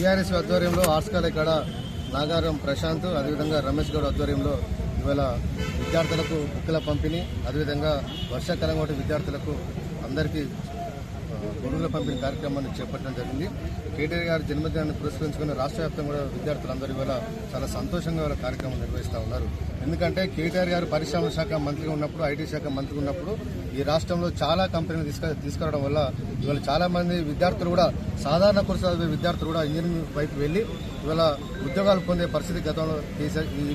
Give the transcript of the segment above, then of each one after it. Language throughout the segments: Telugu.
టీఆర్ఎస్ ఆధ్వర్యంలో ఆర్ట్స్ ఇక్కడ కాడ నాగారం ప్రశాంత్ అదేవిధంగా రమేష్ గౌడ్ ఆధ్వర్యంలో ఇవాళ విద్యార్థులకు బుక్కుల పంపిణీ అదేవిధంగా వర్షాకాలం కాబట్టి విద్యార్థులకు అందరికీ గొడుగుల పంపిణీ కార్యక్రమాన్ని చేపట్టడం జరిగింది. కేటీఆర్ గారి జన్మదినాన్ని పురస్కరించుకుని రాష్ట్ర వ్యాప్తంగా కూడా విద్యార్థులందరూ ఇవాళ చాలా సంతోషంగా వాళ్ళ కార్యక్రమం నిర్వహిస్తూ ఉన్నారు. ఎందుకంటే కేటీఆర్ గారు పరిశ్రమల శాఖ మంత్రిగా ఉన్నప్పుడు ఐటీ శాఖ మంత్రిగా ఉన్నప్పుడు ఈ రాష్ట్రంలో చాలా కంపెనీలు తీసుక తీసుకురావడం వల్ల ఇవాళ చాలా మంది విద్యార్థులు కూడా సాధారణ కోర్సు చదివే విద్యార్థులు కూడా ఇంజనీరింగ్ వైపు వెళ్ళి ఇవాళ ఉద్యోగాలు పొందే పరిస్థితి గతంలో ఈ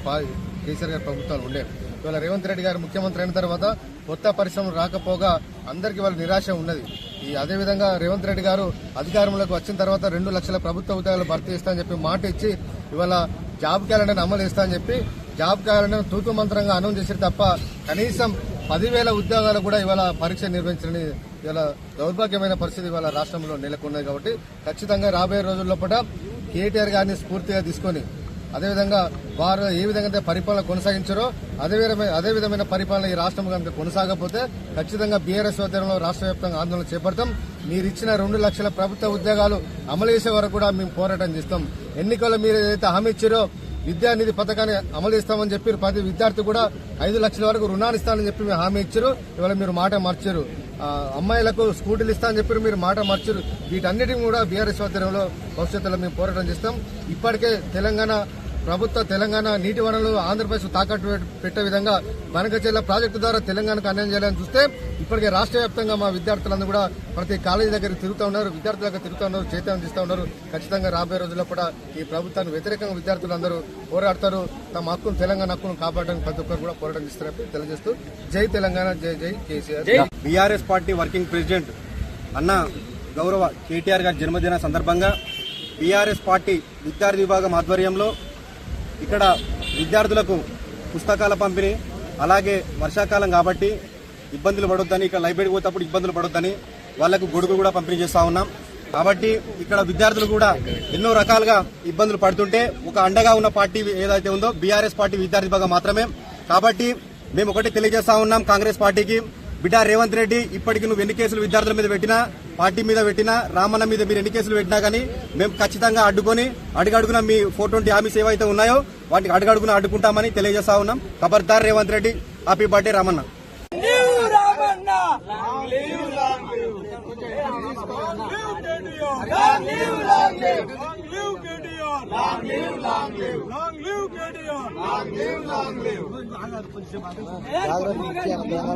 కేసీఆర్ గారి ప్రభుత్వాలు ఉండేవి ఇవాళ రేవంత్ రెడ్డి గారు ముఖ్యమంత్రి అయిన తర్వాత కొత్త పరిశ్రమలు రాకపోగా అందరికీ వాళ్ళ నిరాశ ఉన్నది. ఈ అదేవిధంగా రేవంత్ రెడ్డి గారు అధికారంలోకి వచ్చిన తర్వాత రెండు లక్షల ప్రభుత్వ ఉద్యోగాలు భర్తీ చేస్తానని చెప్పి మాట ఇచ్చి ఇవాళ జాబ్ క్యాలెండర్ అమలు చేస్తానని చెప్పి జాబ్ క్యాలెండర్ తూతు మంత్రంగా అనౌన్స్ చేశారు తప్ప కనీసం పదివేల ఉద్యోగాలు కూడా ఇవాళ పరీక్ష నిర్వహించని ఇవాళ దౌర్భాగ్యమైన పరిస్థితి ఇవాళ రాష్ట్రంలో నెలకొన్నది కాబట్టి ఖచ్చితంగా రాబోయే రోజుల్లో పూట కేటీఆర్ గారిని స్ఫూర్తిగా తీసుకొని అదేవిధంగా వారు ఏ విధంగా పరిపాలన కొనసాగించారో అదే విధమైన అదే విధమైన పరిపాలన ఈ రాష్ట్రం కనుక కొనసాగకపోతే ఖచ్చితంగా బీఆర్ఎస్ ఆధ్వర్యంలో రాష్ట్ర వ్యాప్తంగా ఆందోళన చేపడతాం. మీరు ఇచ్చిన రెండు లక్షల ప్రభుత్వ ఉద్యోగాలు అమలు చేసే వరకు కూడా మేము పోరాటం చేస్తాం. ఎన్నికల్లో మీరు ఏదైతే హామీ ఇచ్చారో విద్యానిధి పథకాన్ని అమలు చేస్తామని చెప్పి ప్రతి విద్యార్థి కూడా ఐదు లక్షల వరకు రుణాలు ఇస్తానని చెప్పి మేము హామీ ఇచ్చారు. ఇవాళ మీరు మాట మార్చారు. అమ్మాయిలకు స్కూటీలు ఇస్తామని చెప్పి మీరు మాట మార్చారు. వీటన్నిటిని కూడా బీఆర్ఎస్ ఆధ్వర్యంలో భవిష్యత్తులో మేము పోరాటం చేస్తాం. ఇప్పటికే తెలంగాణ ప్రభుత్వ తెలంగాణ నీటి వనరులు ఆంధ్రప్రదేశ్ తాకట్టు పెట్- పెట్టే విధంగా బనకచెల్ల ప్రాజెక్టు ద్వారా తెలంగాణకు అన్యాయం చేయాలని చూస్తే ఇప్పటికే రాష్ట్ర వ్యాప్తంగా మా విద్యార్థులందరూ కూడా ప్రతి కాలేజీ దగ్గర తిరుగుతూ ఉన్నారు విద్యార్థుల దగ్గర తిరుగుతూ ఉన్నారు చైతన్యం చేస్తూ ఉన్నారు. ఖచ్చితంగా రాబోయే రోజుల్లో కూడా ఈ ప్రభుత్వానికి వ్యతిరేకంగా విద్యార్థులందరూ పోరాడతారు. తమ హక్కును తెలంగాణ హక్కును కాపాడడానికి ప్రతి ఒక్కరు కూడా పోరాటం చేస్తారని తెలియజేస్తూ జై తెలంగాణ జై జై KCR. BRS party working president అన్న గౌరవ కేటీఆర్ గారి జన్మదిన సందర్భంగా బీఆర్ఎస్ పార్టీ విద్యార్థి విభాగం ఆధ్వర్యంలో ఇక్కడ విద్యార్థులకు పుస్తకాల పంపిణీ అలాగే వర్షాకాలం కాబట్టి ఇబ్బందులు పడొద్దని ఇక్కడ లైబ్రరీకి పోతేప్పుడు ఇబ్బందులు పడొద్దని వాళ్ళకు గొడుగు కూడా పంపిణీ చేస్తా ఉన్నాం. కాబట్టి ఇక్కడ విద్యార్థులు కూడా ఎన్నో రకాలుగా ఇబ్బందులు పడుతుంటే ఒక అండగా ఉన్న పార్టీ ఏదైతే ఉందో బీఆర్ఎస్ పార్టీ విద్యార్థి భాగం మాత్రమే. కాబట్టి మేము ఒకటి తెలియజేస్తా ఉన్నాం కాంగ్రెస్ పార్టీకి. బిడ్డ రేవంత్ రెడ్డి ఇప్పటికి నువ్వు ఎన్ని కేసులు విద్యార్థుల మీద పెట్టినా పార్టీ మీద పెట్టినా రామన్న మీద మీరు ఎన్ని కేసులు పెట్టినా కానీ మేము ఖచ్చితంగా అడ్డుకొని అడుగడుగున మీ ఫోర్ ట్వంటీ హామీస్ ఏవైతే ఉన్నాయో వాటికి అడుగడుగున అడ్డుకుంటామని తెలియజేస్తా ఉన్నాం ఖబర్దార్ రేవంత్ రెడ్డి హ్యాపీ బర్త్డే రామన్న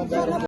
జాగ్రత్త.